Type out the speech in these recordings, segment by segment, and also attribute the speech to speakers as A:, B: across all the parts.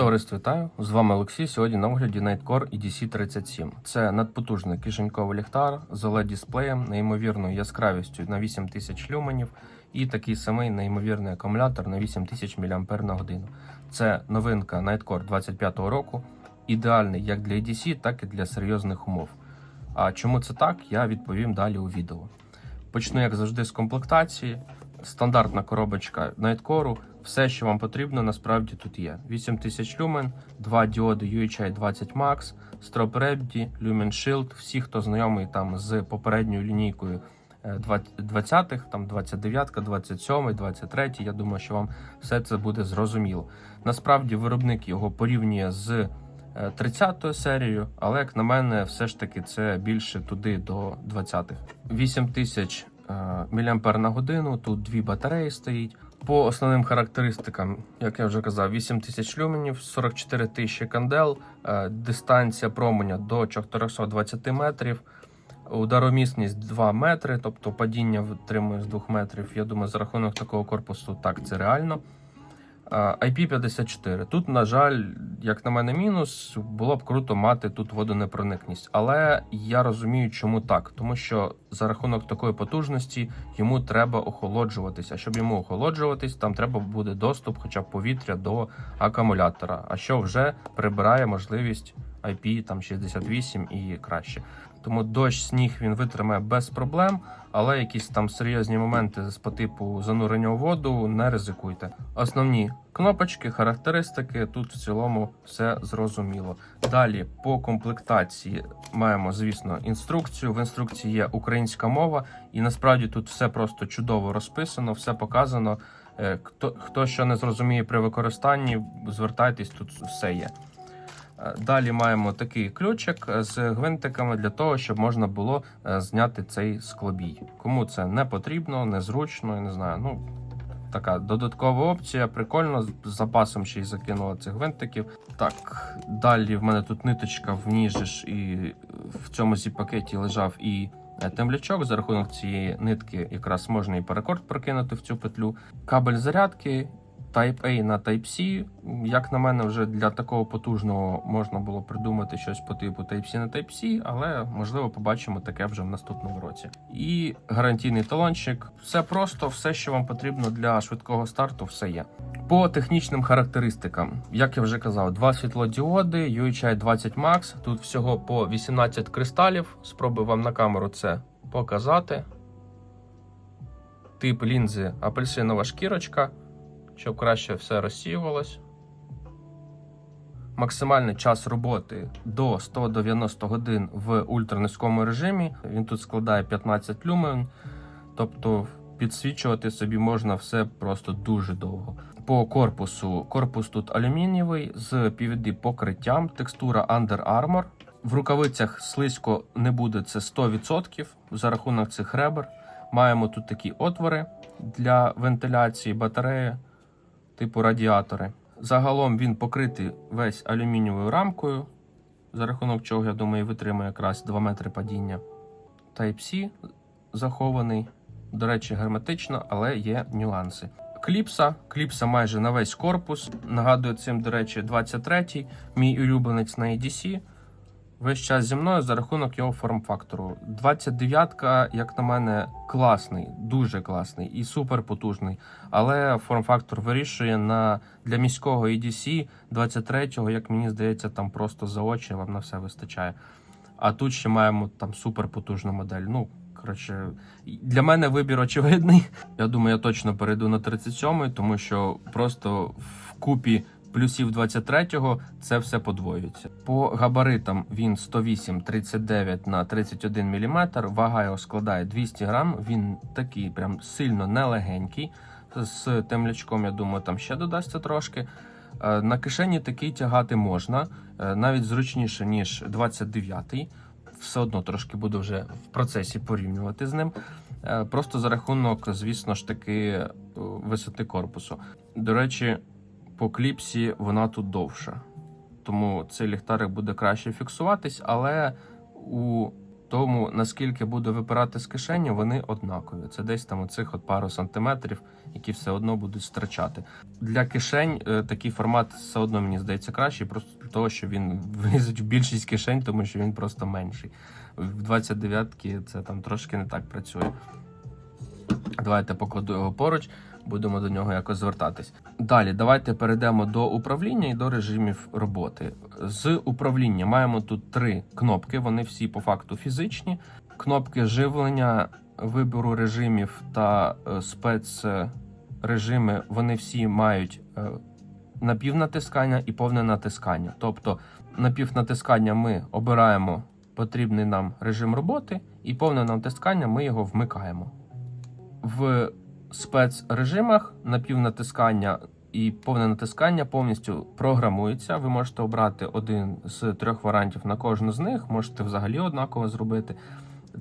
A: Товариство вітаю! З вами Олексій. Сьогодні на огляді Nightcore EDC37. Це надпотужний кишеньковий ліхтар з oled дисплеєм, неймовірною яскравістю на 8000 люменів і такий самий неймовірний акумулятор на 8000 мАч. Це новинка Nightcore 25-го року, ідеальний як для EDC, так і для серйозних умов. А чому це так, я відповім далі у відео. Почну, як завжди, з комплектації. Стандартна коробочка Nightcore. Все, що вам потрібно, насправді тут є. 8000 люмен, два діоди UHI 20 Max, Strobe Ready, Lumen Shield. Всі, хто знайомий там з попередньою лінійкою е, 20-х, там 29, 27, 23. Я думаю, що вам все це буде зрозуміло. Насправді, виробник його порівнює з е, 30 серією, але як на мене, все ж таки це більше туди до 20-х. 8000 мАч на годину. Тут дві батареї стоїть. По основним характеристикам, як я вже казав, 8 тисяч люменів, 44 тисячі кандел, е, дистанція променя до 420 метрів, ударомісність 2 метри, тобто падіння витримує з 2 метрів. Я думаю, за рахунок такого корпусу так це реально. Е, IP54. Тут, на жаль, як на мене, мінус. Було б круто мати тут водонепроникність. Але я розумію, чому так. Тому що за рахунок такої потужності йому треба охолоджуватися. А щоб йому охолоджуватись, там треба буде доступ, хоча б повітря до акумулятора, а що вже прибирає можливість IP там 68 і краще. Тому дощ, сніг він витримає без проблем, але якісь там серйозні моменти по типу занурення у воду не ризикуйте. Основні кнопочки, характеристики тут в цілому все зрозуміло. Далі по комплектації маємо, звісно, інструкцію. В інструкції є українська мова, і насправді тут все просто чудово розписано, все показано. Е, Хто, хто що не зрозуміє при використанні, звертайтесь, тут все є. Е, Далі маємо такий ключик з гвинтиками для того, щоб можна було е, зняти цей склобій. Кому це не потрібно, незручно, я не знаю. Ну така додаткова опція. Прикольно, з запасом ще й закинула цих гвинтиків. Так, далі в мене тут ниточка в ній і в цьому зі пакеті лежав і. е, Темлячок за рахунок цієї нитки якраз можна і паракорд прокинути в цю петлю. Кабель зарядки Type-A на Type-C. Як на мене, вже для такого потужного можна було придумати щось по типу Type-C на Type-C, але можливо побачимо таке вже в наступному році. І гарантійний талончик. Все просто, все, що вам потрібно для швидкого старту, все є. По технічним характеристикам, як я вже казав, два світлодіоди, UHI 20 Max. Тут всього по 18 кристалів. Спробую вам на камеру це показати. Тип лінзи апельсинова шкірочка щоб краще все розсіювалось. Максимальний час роботи до 190 годин в ультранизькому режимі. Він тут складає 15 люмен, тобто підсвічувати собі можна все просто дуже довго. По корпусу корпус тут алюмінієвий з PVD покриттям, текстура Under Armour. В рукавицях слизько не буде це 100% за рахунок цих ребер. Маємо тут такі отвори для вентиляції батареї типу радіатори. Загалом він покритий весь алюмінієвою рамкою, за рахунок чого, я думаю, витримає якраз 2 метри падіння. Type-C захований, до речі, герметично, але є нюанси. Кліпса, кліпса майже на весь корпус. Нагадую цим, до речі, 23-й, мій улюбленець на EDC. Весь час зі мною за рахунок його форм-фактору. 29-ка, як на мене, класний, дуже класний і супер потужний. Але форм-фактор вирішує на для міського EDC 23-го, як мені здається, там просто за вам на все вистачає. А тут ще маємо там супер потужну модель. Ну, коротше, для мене вибір очевидний. Я думаю, я точно перейду на 37-й, тому що просто в купі плюсів 23-го це все подвоюється. По габаритам він 108 39 на 31 мм, вага його складає 200 грам. Він такий прям сильно нелегенький. З темлячком, я думаю, там ще додасться трошки. Е, На кишені такий тягати можна, е, навіть зручніше, ніж 29-й. Все одно трошки буду вже в процесі порівнювати з ним. Е, Просто за рахунок, звісно ж таки, висоти корпусу. До речі, по кліпсі вона тут довша. Тому цей ліхтарик буде краще фіксуватись, але у Тому наскільки буде випирати з кишені, вони однакові. Це десь там оцих от пару сантиметрів, які все одно будуть стирчати. Для кишень е, такий формат все одно мені здається кращий, просто для того, що він влізить в більшість кишень, тому що він просто менший. В 29-ки це там трошки не так працює. Давайте покладу його поруч, будемо до нього якось звертатись. Далі, давайте перейдемо до управління і до режимів роботи. З управління маємо тут три кнопки, вони всі по факту фізичні. Кнопки живлення, вибору режимів та е, спецрежими, вони всі мають е, напівнатискання і повне натискання. Тобто напівнатискання ми обираємо потрібний нам режим роботи, і повне натискання ми його вмикаємо. В спецрежимах напівнатискання і повне натискання повністю програмується. Ви можете обрати один з трьох варіантів на кожну з них, можете взагалі однаково зробити.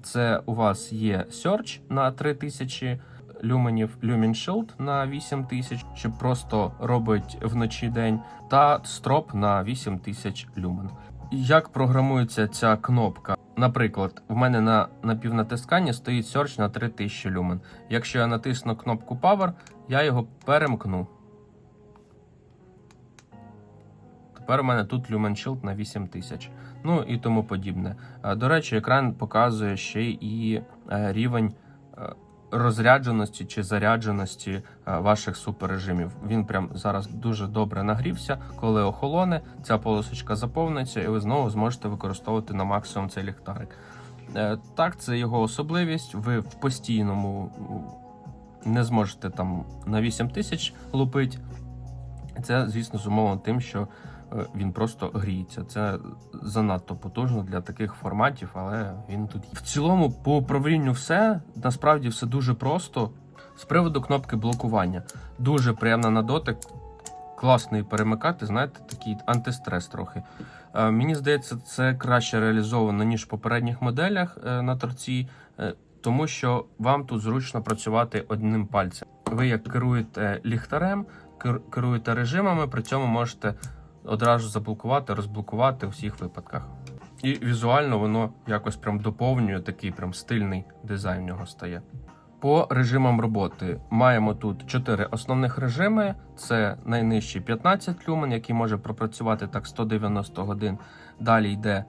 A: Це у вас є Search на 3000 люменів, Lumen Shield на 8000, що просто робить вночі день, та Strop на 8000 люмен. Як програмується ця кнопка? Наприклад, в мене на напівнатисканні стоїть Search на 3000 люмен. Якщо я натисну кнопку Power, я його перемкну. Тепер у мене тут Lumen Shield на 8000. Ну і тому подібне. Е, До речі, екран показує ще і е, рівень е, розрядженості чи зарядженості е, ваших суперрежимів. Він прям зараз дуже добре нагрівся. Коли охолоне, ця полосочка заповниться, і ви знову зможете використовувати на максимум цей ліхтарик. Е, Так, це його особливість. Ви в постійному не зможете там на 8000 лупити. Це, звісно, зумовлено тим, що він просто гріється. Це занадто потужно для таких форматів, але він тут є. В цілому, по управлінню все насправді все дуже просто. З приводу кнопки блокування. Дуже приємна на дотик. Класно перемикати, знаєте, такий антистрес трохи. Е, Мені здається, це краще реалізовано, ніж в попередніх моделях е, на торці, е, тому що вам тут зручно працювати одним пальцем. Ви як керуєте ліхтарем, керуєте режимами, при цьому можете одразу заблокувати, розблокувати у всіх випадках. І візуально воно якось прям доповнює такий прям стильний дизайн в нього стає. По режимам роботи маємо тут чотири основних режими: це найнижчий 15 люмен, який може пропрацювати так 190 годин. Далі йде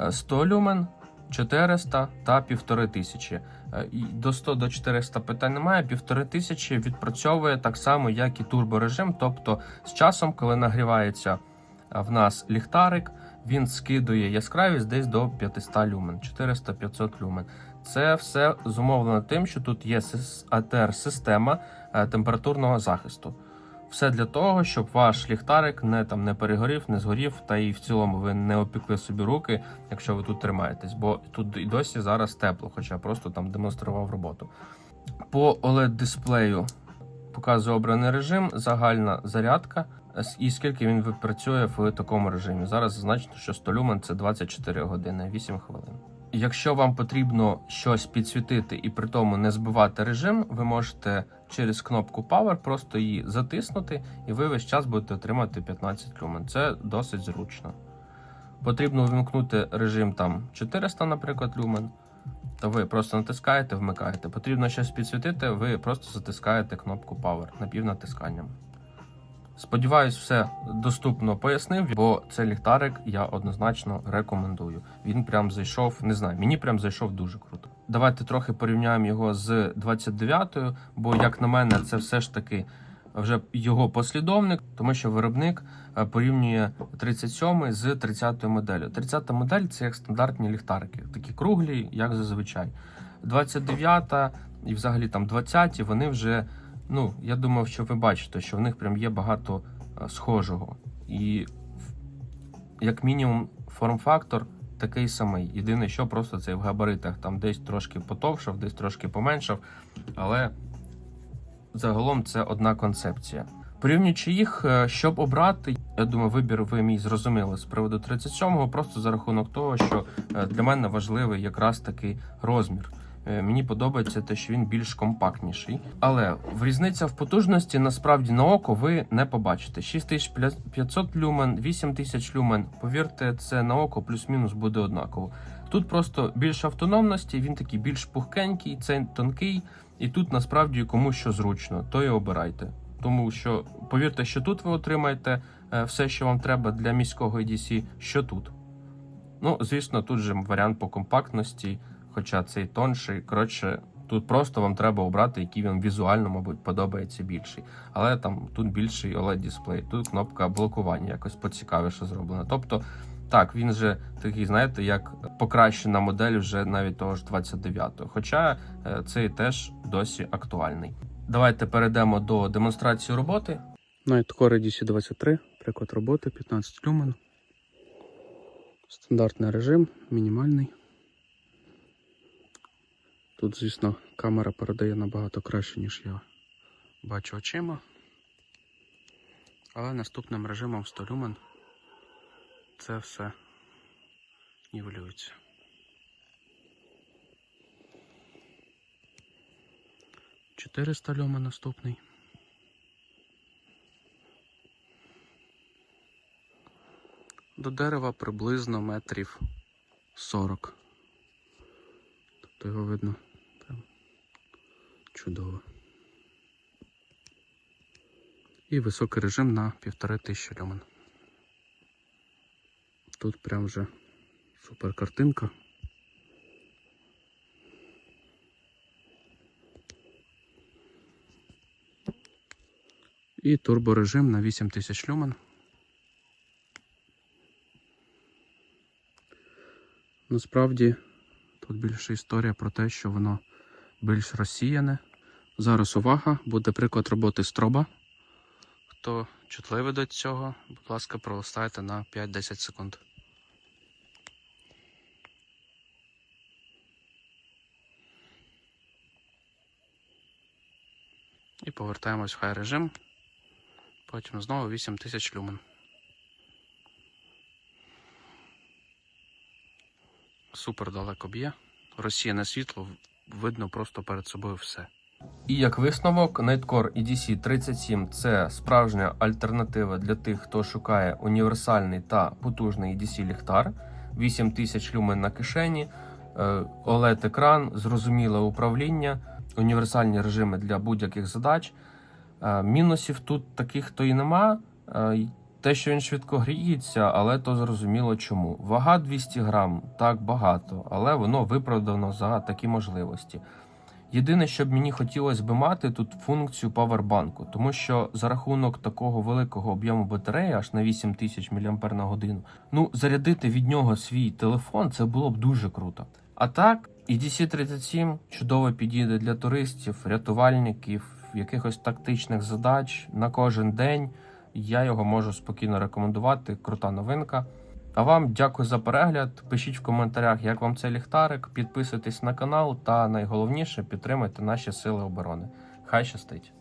A: е, 100 люмен, 400 та 1500. Е, До 100 до 400 питань немає. 1500 відпрацьовує так само, як і турборежим. Тобто, з часом, коли нагрівається е, в нас ліхтарик, він скидує яскравість десь до 500 люмен, 400-500 люмен. Це все зумовлено тим, що тут є АТР-система е, температурного захисту. Все для того, щоб ваш ліхтарик не там не перегорів, не згорів, та і в цілому ви не опікли собі руки, якщо ви тут тримаєтесь, бо тут і досі зараз тепло, хоча просто там демонстрував роботу. По oled дисплею показує обраний режим, загальна зарядка і скільки він працює в такому режимі. Зараз зазначено, що 100 люмен це 24 години, 8 хвилин. Якщо вам потрібно щось підсвітити і при тому не збивати режим, ви можете через кнопку Power просто її затиснути, і ви весь час будете отримати 15 люмен. Це досить зручно. Потрібно вимкнути режим там 400, наприклад, люмен. То ви просто натискаєте, вмикаєте. Потрібно щось підсвітити, ви просто затискаєте кнопку Power напівнатисканням. Сподіваюсь, все доступно пояснив, бо цей ліхтарик я однозначно рекомендую. Він прям зайшов, не знаю, мені прям зайшов дуже круто. Давайте трохи порівняємо його з 29-ю, бо, як на мене, це все ж таки вже його послідовник, тому що виробник е, порівнює 37 з 30 моделлю. 30 модель це як стандартні ліхтарики, такі круглі, як зазвичай. 29 і взагалі там 20 вони вже. Ну, я думав, що ви бачите, що в них прям є багато е, схожого. І як мінімум форм-фактор такий самий. Єдине, що просто цей в габаритах там десь трошки потовшав, десь трошки поменшав, але загалом це одна концепція. Порівнюючи їх, е, щоб обрати, я думаю, вибір ви мій зрозуміли з приводу 37-го, просто за рахунок того, що е, для мене важливий якраз такий розмір. Е, Мені подобається те, що він більш компактніший. Але в різниця в потужності насправді на око ви не побачите. 6500 люмен, 8000 люмен. Повірте, це на око плюс-мінус буде однаково. Тут просто більше автономності, він такий більш пухкенький, цей тонкий, і тут насправді кому що зручно, то і обирайте. Тому що повірте, що тут ви отримаєте е, все, що вам треба для міського EDC, що тут. Ну, звісно, тут же варіант по компактності, хоча цей тонший. Коротше, тут просто вам треба обрати, який вам візуально, мабуть, подобається більший. Але там тут більший oled дисплей, тут кнопка блокування якось поцікавіше зроблена. Тобто, так, він же такий, знаєте, як покращена модель вже навіть того ж 29-го. Хоча е, цей теж досі актуальний. Давайте перейдемо до демонстрації роботи. Nightcore DC23, приклад роботи 15 люмен. Стандартний режим, мінімальний. Тут, звісно, камера передає набагато краще, ніж я бачу очима. Але наступним режимом 100 люмен це все нівелюється. Чотириста люмен наступний. До дерева приблизно метрів 40. Тобто його видно чудово. І високий режим на півтори тисячі люмен. Тут прям вже супер картинка. І турборежим на 8000 люмен. Насправді тут більше історія про те, що воно більш розсіяне. Зараз увага, буде приклад роботи строба. Хто чутливий до цього, будь ласка, пролистайте на 5-10 секунд. І повертаємось в хай режим. Потім знову 8000 люмен. Супер далеко б'є. Розсіяне світло, видно просто перед собою все. І як висновок, Nightcore EDC 37 це справжня альтернатива для тих, хто шукає універсальний та потужний EDC ліхтар, 8000 люмен на кишені, е, OLED-екран, зрозуміле управління, універсальні режими для будь-яких задач. Е, Мінусів тут таких то і нема. Е, Те, що він швидко гріється, але то зрозуміло чому. Вага 200 грам, так багато, але воно виправдано за такі можливості. Єдине, що б мені хотілося би мати тут функцію павербанку, тому що за рахунок такого великого об'єму батареї, аж на 8000 мАч ну зарядити від нього свій телефон це було б дуже круто. А так, EDC 37 чудово підійде для туристів, рятувальників, якихось тактичних задач на кожен день. Я його можу спокійно рекомендувати. Крута новинка. А вам дякую за перегляд. Пишіть в коментарях, як вам цей ліхтарик. Підписуйтесь на канал та найголовніше підтримайте наші сили оборони. Хай щастить!